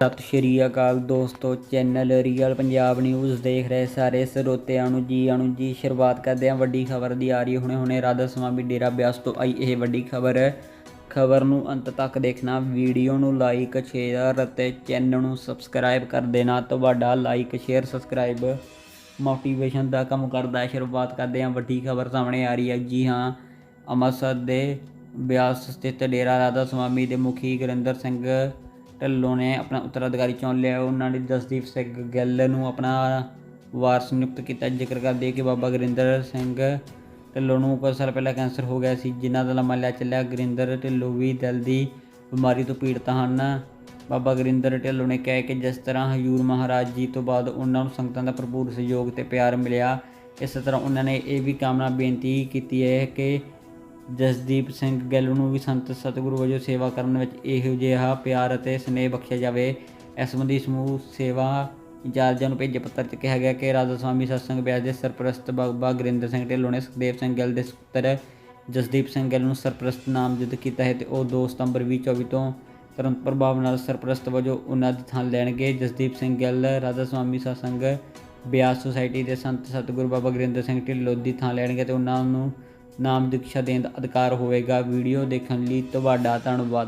ਸਤਿ ਸ਼੍ਰੀ ਅਕਾਲ ਦੋਸਤੋ, channel real Punjab news ਦੇਖ ਰਹੇ ਸਾਰੇ ਸਰੋਤਿਆਂ ਨੂੰ ਜੀ ਆਣੂ ਜੀ, ਸ਼ੁਰੂਆਤ ਕਰਦੇ ਹਾਂ ਵੱਡੀ ਖਬਰ ਦੀ ਆ ਰਹੀ ਹੈ। ਹੁਣੇ ਹੁਣੇ ਰਾਧਾ ਸਵਾਮੀ ਡੇਰਾ ਬਿਆਸ ਤੋਂ ਆਈ ਇਹ ਵੱਡੀ ਖਬਰ। ਖਬਰ ਨੂੰ ਅੰਤ ਤੱਕ ਦੇਖਣਾ, ਵੀਡੀਓ ਨੂੰ ਲਾਈਕ ਸ਼ੇਅਰ ਅਤੇ ਚੈਨਲ ਨੂੰ ਸਬਸਕ੍ਰਾਈਬ ਕਰ ਦੇਣਾ। ਤੁਹਾਡਾ ਲਾਈਕ ਸ਼ੇਅਰ ਸਬਸਕ੍ਰਾਈਬ ਮੋਟੀਵੇਸ਼ਨ ਦਾ ਕੰਮ ਕਰਦਾ ਹੈ। ਸ਼ੁਰੂਆਤ ਕਰਦੇ ਹਾਂ ਵੱਡੀ ਖਬਰ ਸਾਹਮਣੇ ਆ ਰਹੀ ਹੈ। ਜੀ ਹਾਂ, ਅੰਮ੍ਰਿਤਸਰ ਦੇ ਬਿਆਸ ਸਥਿਤ ਡੇਰਾ ਰਾਧਾ ਸਵਾਮੀ ਦੇ ਮੁਖੀ ਗੁਰਿੰਦਰ ਸਿੰਘ ਢਿੱਲੋਂ ਨੇ ਆਪਣਾ ਉੱਤਰਾਧਿਕਾਰੀ ਚੁਣ ਲਿਆ। ਉਹਨਾਂ ਨੇ ਜਸਦੀਪ ਸਿੰਘ ਗਿੱਲ ਨੂੰ ਆਪਣਾ ਵਾਰਸ ਨਿਯੁਕਤ ਕੀਤਾ। ਜ਼ਿਕਰ ਕਰਦੇ ਕਿ ਬਾਬਾ ਗੁਰਿੰਦਰ ਸਿੰਘ ਢਿੱਲੋਂ ਨੂੰ ਕੁਝ ਸਾਲ ਪਹਿਲਾਂ ਕੈਂਸਰ ਹੋ ਗਿਆ ਸੀ, ਜਿਨ੍ਹਾਂ ਦਾ ਲੰਮਾ ਇਲਾਜ ਚੱਲਿਆ। ਗੁਰਿੰਦਰ ਢਿੱਲੋਂ ਵੀ ਦਿਲ ਦੀ ਬਿਮਾਰੀ ਤੋਂ ਪੀੜਤ ਹਨ। ਬਾਬਾ ਗੁਰਿੰਦਰ ਢਿੱਲੋਂ ਨੇ ਕਿਹਾ ਕਿ ਜਿਸ ਤਰ੍ਹਾਂ ਹਜੂਰ ਮਹਾਰਾਜ ਜੀ ਤੋਂ ਬਾਅਦ ਉਹਨਾਂ ਨੂੰ ਸੰਗਤਾਂ ਦਾ ਭਰਪੂਰ ਸਹਿਯੋਗ ਤੇ ਪਿਆਰ ਮਿਲਿਆ, ਇਸੇ ਤਰ੍ਹਾਂ ਉਹਨਾਂ ਨੇ ਇਹ ਵੀ ਕਾਮਨਾ ਬੇਨਤੀ ਕੀਤੀ ਹੈ ਕਿ ਜਸਦੀਪ ਸਿੰਘ ਗਿੱਲ ਨੂੰ ਵੀ ਸੰਤ ਸਤਿਗੁਰੂ ਵਜੋਂ ਸੇਵਾ ਕਰਨ ਵਿੱਚ ਇਹੋ ਜਿਹਾ ਪਿਆਰ ਅਤੇ ਸਨੇਹ ਬਖਸ਼ਿਆ ਜਾਵੇ। ਇਸ ਸੰਬੰਧੀ ਸਮੂਹ ਸੇਵਾ ਇੰਚਾਰਜਾਂ ਨੂੰ ਭੇਜੇ ਪੱਤਰ 'ਚ ਕਿਹਾ ਗਿਆ ਕਿ ਰਾਧਾ ਸਵਾਮੀ ਸਤਸੰਗ ਬਿਆਸ ਦੇ ਸਰਪ੍ਰਸਤ ਬਾਬਾ ਗੁਰਿੰਦਰ ਸਿੰਘ ਢਿੱਲੋਂ ਨੇ ਸੁਖਦੇਵ ਸਿੰਘ ਗਿੱਲ ਦੇ ਸੁਪੁੱਤਰ ਜਸਦੀਪ ਸਿੰਘ ਗਿੱਲ ਨੂੰ ਸਰਪ੍ਰਸਤ ਨਾਮਜ਼ਦ ਕੀਤਾ ਹੈ ਤੇ ਉਹ 2 ਸਤੰਬਰ 2024 ਤੋਂ ਤੁਰੰਤ ਪ੍ਰਭਾਵ ਨਾਲ ਸਰਪ੍ਰਸਤ ਵਜੋਂ ਉਹਨਾਂ ਦੀ ਥਾਂ ਲੈਣਗੇ। ਜਸਦੀਪ ਸਿੰਘ ਗਿੱਲ ਰਾਧਾ ਸਵਾਮੀ ਸਤਸੰਗ ਬਿਆਸ ਸੁਸਾਇਟੀ ਦੇ ਸੰਤ ਸਤਿਗੁਰੂ ਬਾਬਾ ਗੁਰਿੰਦਰ ਸਿੰਘ ਢਿੱਲੋਂ ਦੀ ਥਾਂ ਲੈਣਗੇ ਤੇ ਉਹਨਾਂ ਨੂੰ ਨਾਮ ਦੀਕਸ਼ਾ ਦੇਣ ਦਾ ਅਧਿਕਾਰ ਹੋਵੇਗਾ। ਵੀਡੀਓ ਦੇਖਣ ਲਈ ਤੁਹਾਡਾ ਧੰਨਵਾਦ।